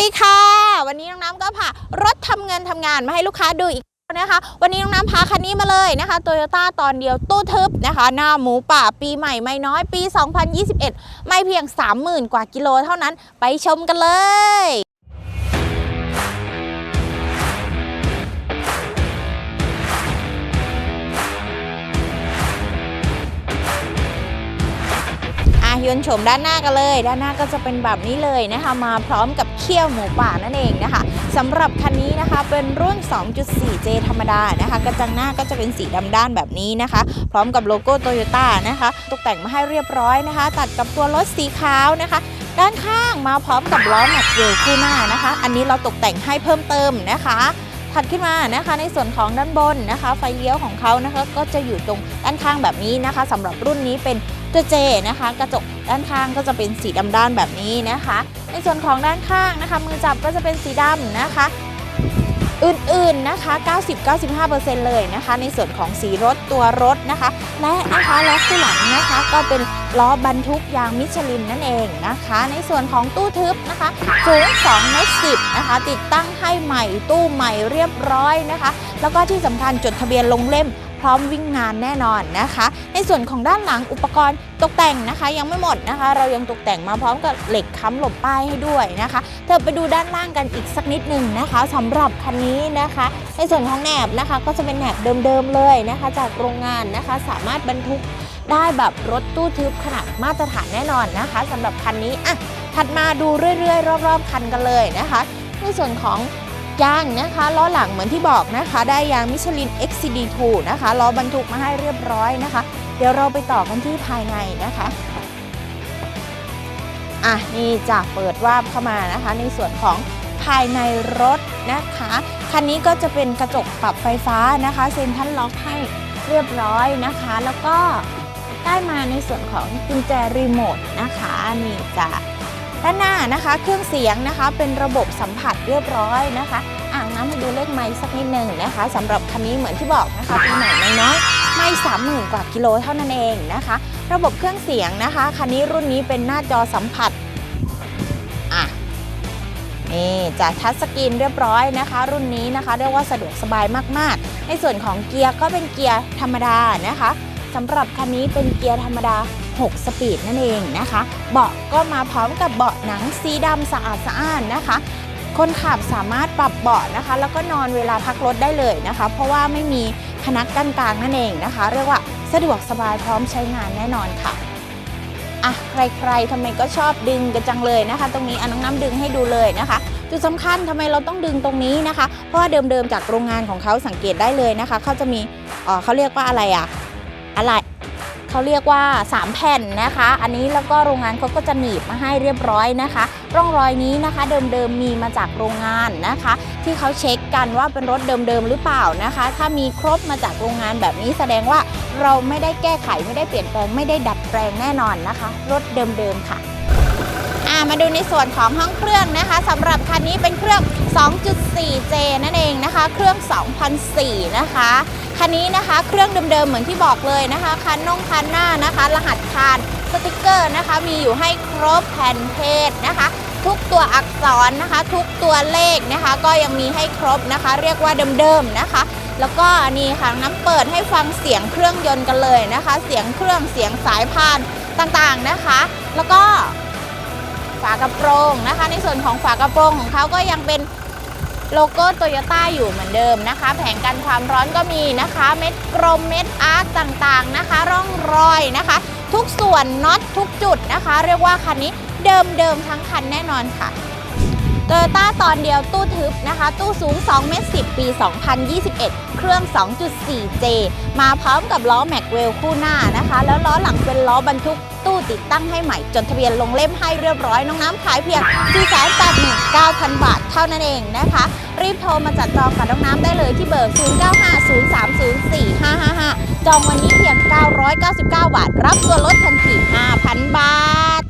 ดีค่ะ วันนี้น้องน้ำก็พารถทำเงินทำงานมาให้ลูกค้าดูอีกนะคะ วันนี้น้องน้ำพาคันนี้มาเลยนะคะโตโยต้าตอนเดียวตู้ทึบนะคะ หน้าหมูป่าปีใหม่ไม่น้อยปี 2021 ไม่เพียง 30,000 กว่ากิโลเท่านั้นไปชมกันเลย ยนต์โฉมด้านหน้ากันเลย ด้านหน้าก็จะเป็นแบบนี้เลยนะคะ มาพร้อมกับเขี้ยวหมูป่านั่นเองนะคะสำหรับคันนี้นะคะเป็นรุ่น 2.4J ธรรมดานะคะ กระจังหน้าก็จะเป็นสีดำด้านแบบนี้นะคะ พร้อมกับโลโก้โตโยต้านะคะ ตกแต่งมาให้เรียบร้อยนะคะ ตัดกับตัวรถสีขาวนะคะ ด้านข้างมาพร้อมกับล้อแม็กเวลคู่หน้านะคะ อันนี้เราตกแต่งให้เพิ่มเติมนะคะ ถัดขึ้นมานะคะในส่วนของด้านบนนะคะ ไฟเลี้ยวของเขานะคะก็จะอยู่ตรงด้านข้างแบบนี้นะคะสำหรับรุ่นนี้เป็นตัวเจนะคะ กระจกด้านข้างก็จะเป็นสีดำด้านแบบนี้นะคะ ในส่วนของด้านข้างนะคะ มือจับก็จะเป็นสีดำนะคะ อื่นๆนะคะ 90-95%เลยนะคะ ในส่วนของสีรถตัวรถนะคะ และนะคะล้อคู่หลังนะคะ ก็เป็นล้อบรรทุกยางมิชลินนั่นเองนะคะ ในส่วนของตู้ทึบนะคะ สูง2เมตร10นะคะ ติดตั้งให้ใหม่ตู้ใหม่เรียบร้อยนะคะ แล้วก็ที่สำคัญจดทะเบียนลงเล่ม พร้อมวิ่งงานแน่นอนนะคะ ในส่วนของด้านหลังอุปกรณ์ตกแต่งนะคะ ยังไม่หมดนะคะ เรายังตกแต่งมาพร้อมกับเหล็กค้ำหลบป้ายให้ด้วยนะคะเธอไปดูด้านล่างกันอีกสักนิดหนึ่งนะคะสำหรับคันนี้นะคะ ในส่วนของแหนบนะคะ ก็จะเป็นแหนบเดิมๆเลยนะคะ จากโรงงานนะคะสามารถบรรทุกได้แบบรถตู้ทึบขนาดมาตรฐานแน่นอนนะคะสำหรับคันนี้อะถัดมาดูเรื่อยๆ รอบๆคันกันเลยนะคะ ในส่วนของ ยางนะคะล้อหลังเหมือนที่บอกนะคะ ได้ยางมิชลิน XCD2 นะคะล้อบรรทุกมาให้เรียบร้อยนะคะ เดี๋ยวเราไปต่อกันที่ภายในนะคะอะนี่จะเปิดวาบเข้ามานะคะ ในส่วนของภายในรถนะคะคันนี้ก็จะเป็นกระจกปรับไฟฟ้านะคะเซ็นทรัลล็อกให้เรียบร้อยนะคะ แล้วก็ได้มาในส่วนของกุญแจรีโมทนะคะนี่จะ ด้านหน้านะคะเครื่องเสียงนะคะเป็นระบบสัมผัสเรียบร้อยนะคะ อ่างน้ำให้ดูเลขไม้สักนิดหนึ่งนะคะสำหรับคันนี้เหมือนที่บอกนะคะปีใหม่ไม่น้อยไม่สามหมื่นกว่ากิโลเท่านั้นเองนะคะ ระบบเครื่องเสียงนะคะคันนี้รุ่นนี้เป็นหน้าจอสัมผัสอะนี่จะทัชสกรีนเรียบร้อยนะคะ รุ่นนี้นะคะเรียกว่าสะดวกสบายมากๆ ในส่วนของเกียร์ก็เป็นเกียร์ธรรมดานะคะสำหรับคันนี้เป็นเกียร์ธรรมดา 6 สปีดนั่นเองนะคะ เบาะก็มาพร้อมกับเบาะหนังสีดำสะอาดสะอ้านนะคะ คนขับสามารถปรับเบาะนะคะ แล้วก็นอนเวลาพักรถได้เลยนะคะ เพราะว่าไม่มีพนักกั้นกลางนั่นเองนะคะ เรียกว่าสะดวกสบายพร้อมใช้งานแน่นอนค่ะอะใครๆทำไมก็ชอบดึงกันจังเลยนะคะ ตรงนี้อันน้องน้ำดึงให้ดูเลยนะคะ จุดสำคัญทำไมเราต้องดึงตรงนี้นะคะ เพราะว่าเดิมๆจากโรงงานของเขาสังเกตได้เลยนะคะเขาจะมีอ่อเขาเรียกว่าอะไรอะอะไร เขาเรียกว่า 3 แผ่นนะคะ อันนี้แล้วก็โรงงานเขาก็จะหนีบมาให้เรียบร้อยนะคะ ร่องรอยนี้นะคะเดิมๆมีมาจากโรงงานนะคะ ที่เขาเช็คกันว่าเป็นรถเดิมๆหรือเปล่านะคะ ถ้ามีครบมาจากโรงงานแบบนี้แสดงว่าเราไม่ได้แก้ไขไม่ได้เปลี่ยนแปลงไม่ได้ดัดแปลงแน่นอนนะคะ รถเดิมๆค่ะ มาดูในส่วนของห้องเครื่องนะคะสำหรับคันนี้เป็นเครื่อง 2.4J นั่นเองนะคะ เครื่อง 2004 นะคะ คันนี้นะคะเครื่องเดิมๆเหมือนที่บอกเลยนะคะคันน่งคันหน้านะคะ รหัสคานสติกเกอร์นะคะ มีอยู่ให้ครบแผ่นเพจนะคะ ทุกตัวอักษรนะคะ ทุกตัวเลขนะคะ ก็ยังมีให้ครบนะคะ เรียกว่าเดิมๆนะคะแล้วก็นี่ค่ะน้ำเปิดให้ฟังเสียงเครื่องยนต์กันเลยนะคะ เสียงเครื่องเสียงสายพานต่างๆนะคะ แล้วก็ ฝากระโปรงนะคะ ในส่วนของฝากระโปรงของเขาก็ยังเป็นโลโก้โตโยต้าอยู่เหมือนเดิมนะคะ แผงกันความร้อนก็มีนะคะ เม็ดกลมเม็ดอาร์ตต่างๆนะคะ ร่องรอยนะคะ ทุกส่วนน็อตทุกจุดนะคะ เรียกว่าคันนี้เดิมๆทั้งคันแน่นอนค่ะโตโยต้าตอนเดียวตู้ทึบนะคะ ตู้สูง2เมตร10 ปี 2021 เครื่อง 2.4J มาพร้อมกับล้อแม็กเวลคู่หน้านะคะ แล้วล้อหลังเป็นล้อบรรทุก ตู้ติดตั้งให้ใหม่ จดทะเบียนลงเล่มให้เรียบร้อยน้องน้ำขายเพียง 489,000 บาทเท่านั้นเองนะคะ รีบโทรมาจัดจองกับน้องน้ำได้เลยที่เบอร์ 0950304555 จองวันนี้เพียง 999 บาท รับส่วนลดทันที 5,000 บาท